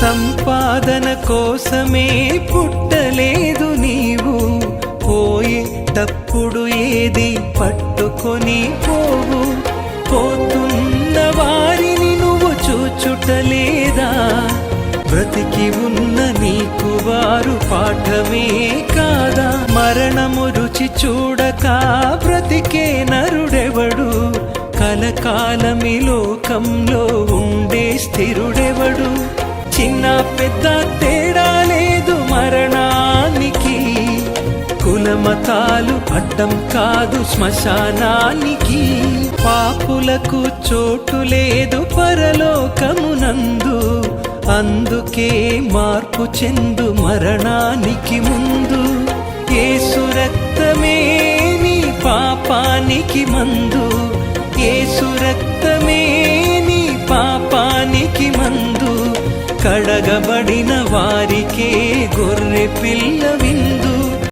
సంపాదన కోసమే పుట్టలేదు నీవు. పోయేటప్పుడు ఏది పట్టుకొని పోవు. పోతున్న వారిని నువ్వు చూచుటలేదా? బ్రతికి ఉన్న నీకు వారు పాఠమే కాదా? మరణము రుచి చూడక బ్రతికే నరుడెవడు? కలకాలమి లోకంలో ఉండే స్థిరుడెవడు? తేడా లేదు మరణానికి. కులమతాలు అడ్డం కాదు శ్మశానానికి. పాపులకు చోటు లేదు పరలోకమునందు. అందుకే మార్పు చెందు మరణానికి ముందు. ఏ సురక్తమే నీ పాపానికి మందు. ఏ సురక్తమే నీ పాపానికి మందు. కడగబడిన వారికే గొర్రె పిల్ల విందు